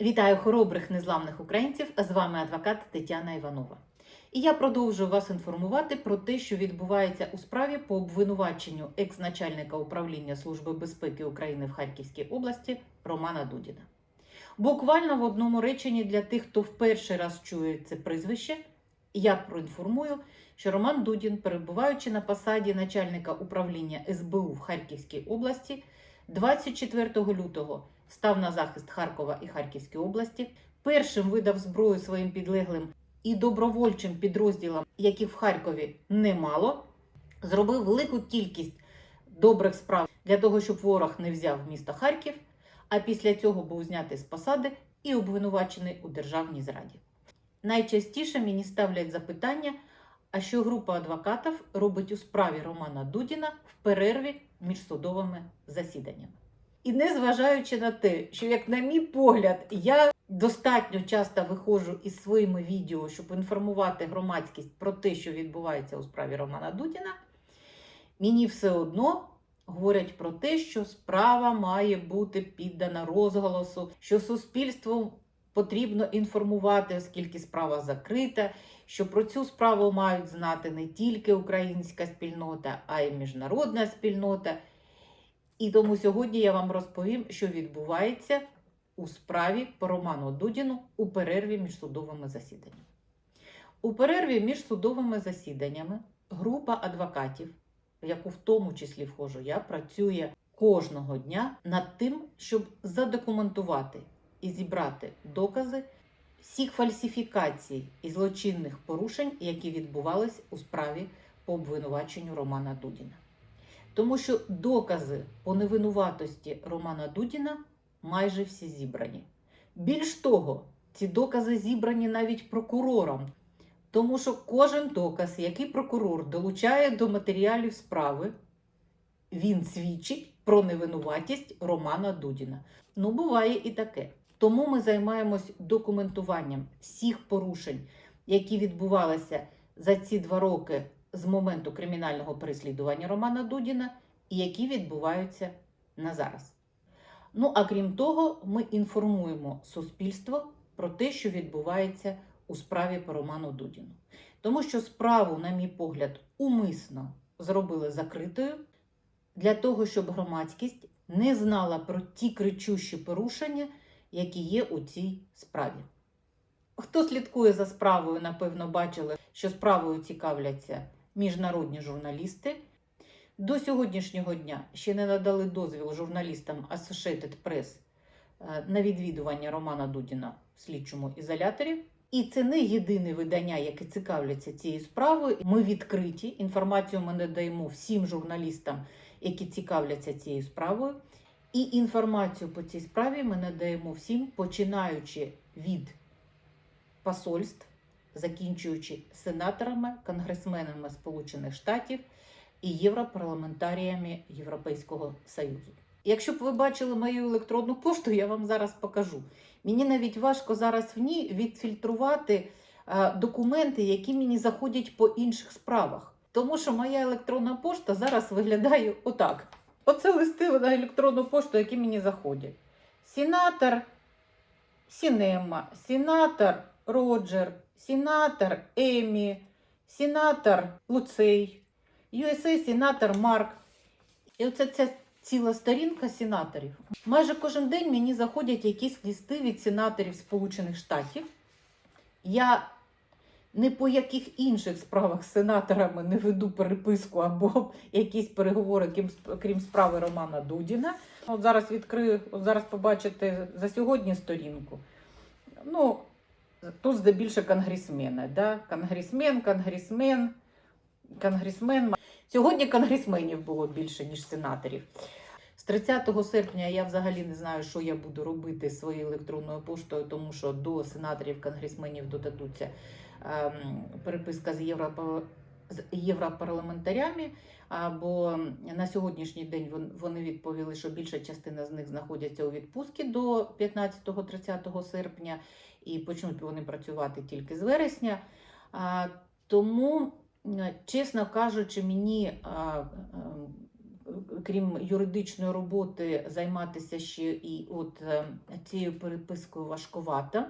Вітаю хоробрих незламних українців! З вами адвокат Тетяна Іванова. І я продовжую вас інформувати про те, що відбувається у справі по обвинуваченню екс-начальника управління Служби безпеки України в Харківській області Романа Дудіна. Буквально в одному реченні для тих, хто вперше раз чує це прізвище, я проінформую, що Роман Дудін, перебуваючи на посаді начальника управління СБУ в Харківській області, 24 лютого став на захист Харкова і Харківської області, першим видав зброю своїм підлеглим і добровольчим підрозділам, яких в Харкові немало, зробив велику кількість добрих справ для того, щоб ворог не взяв місто Харків, а після цього був знятий з посади і обвинувачений у державній зраді. Найчастіше мені ставлять запитання, а що група адвокатів робить у справі Романа Дудіна в перерві між судовими засіданнями. І незважаючи на те, що, як на мій погляд, я достатньо часто виходжу із своїми відео, щоб інформувати громадськість про те, що відбувається у справі Романа Дудіна, мені все одно говорять про те, що справа має бути піддана розголосу, що суспільству потрібно інформувати, оскільки справа закрита, що про цю справу мають знати не тільки українська спільнота, а й міжнародна спільнота. І тому сьогодні я вам розповім, що відбувається у справі по Роману Дудіну у перерві між судовими засіданнями. У перерві між судовими засіданнями група адвокатів, в яку в тому числі вхожу я, працює кожного дня над тим, щоб задокументувати і зібрати докази всіх фальсифікацій і злочинних порушень, які відбувались у справі по обвинуваченню Романа Дудіна. Тому що докази по невинуватості Романа Дудіна майже всі зібрані. Більш того, ці докази зібрані навіть прокурором, тому що кожен доказ, який прокурор долучає до матеріалів справи, він свідчить про невинуватість Романа Дудіна. Ну, буває і таке. Тому ми займаємось документуванням всіх порушень, які відбувалися за ці два роки з моменту кримінального переслідування Романа Дудіна і які відбуваються на зараз. Ну а крім того, ми інформуємо суспільство про те, що відбувається у справі по Роману Дудіну. Тому що справу, на мій погляд, умисно зробили закритою для того, щоб громадськість не знала про ті кричущі порушення, які є у цій справі. Хто слідкує за справою, напевно, бачили, що справою цікавляться міжнародні журналісти. До сьогоднішнього дня ще не надали дозвіл журналістам Associated Press е, на відвідування Романа Дудіна в слідчому ізоляторі. І це не єдине видання, яке цікавляться цією справою. Ми відкриті. Інформацію ми надаємо всім журналістам, які цікавляться цією справою. І інформацію по цій справі ми надаємо всім, починаючи від посольств, закінчуючи сенаторами, конгресменами Сполучених Штатів і європарламентаріями Європейського Союзу. Якщо б ви бачили мою електронну пошту, я вам зараз покажу. Мені навіть важко зараз в ній відфільтрувати е, документи, які мені заходять по інших справах. Тому що моя електронна пошта зараз виглядає отак. Оце листи на електронну пошту, які мені заходять. Сенатор Сінема, сенатор Роджер, сенатор Емі, сенатор Луцей, USA сенатор Марк. І оце ця ціла сторінка сенаторів. Майже кожен день мені заходять якісь листи від сенаторів Сполучених Штатів. Я не по яких інших справах з сенаторами не веду переписку або якісь переговори, крім, крім справи Романа Дудіна. От зараз відкрию, от зараз побачите за сьогодні сторінку. Ну, тут здебільше конгресмени. Да? Конгресмен, конгресмен, конгресмен. Сьогодні конгресменів було більше, ніж сенаторів. З 30 серпня я взагалі не знаю, що я буду робити своєю електронною поштою, тому що до сенаторів, конгресменів додадуться ем, переписка з, Європа, з європарламентарями. Бо на сьогоднішній день вони відповіли, що більша частина з них знаходяться у відпустці до 15-30 серпня, і почнуть вони працювати тільки з вересня. Тому, чесно кажучи, мені ем, крім юридичної роботи, займатися ще і от е, цією перепискою важкувато.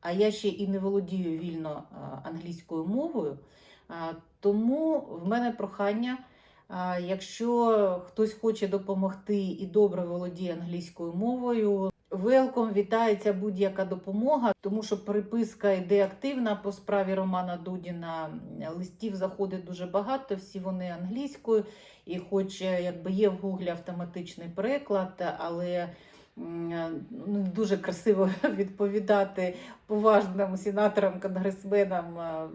А я ще і не володію вільно е, англійською мовою. Тому в мене прохання. Якщо хтось хоче допомогти і добре володіє англійською мовою, велком вітається будь-яка допомога, тому що переписка йде активна по справі Романа Дудіна. Листів заходить дуже багато, всі вони англійською, і хоч е, якби є в Гуглі автоматичний переклад, але ну, дуже красиво відповідати поважним сенаторам, конгресменам е,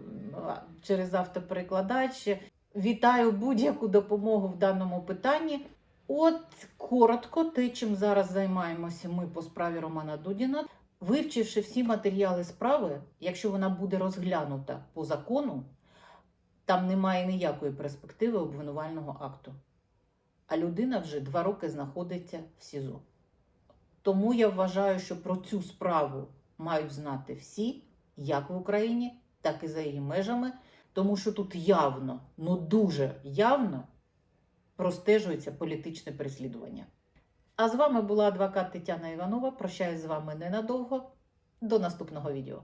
через автоперекладач. Вітаю будь-яку допомогу в даному питанні. От коротко, те, чим зараз займаємося ми по справі Романа Дудіна. Вивчивши всі матеріали справи, якщо вона буде розглянута по закону, там немає ніякої перспективи обвинувального акту. А людина вже два роки знаходиться в СІЗО. Тому я вважаю, що про цю справу мають знати всі, як в Україні, так і за її межами, тому що тут явно, ну дуже явно простежується політичне переслідування. А з вами була адвокат Тетяна Іванова. Прощаюсь з вами ненадовго. До наступного відео.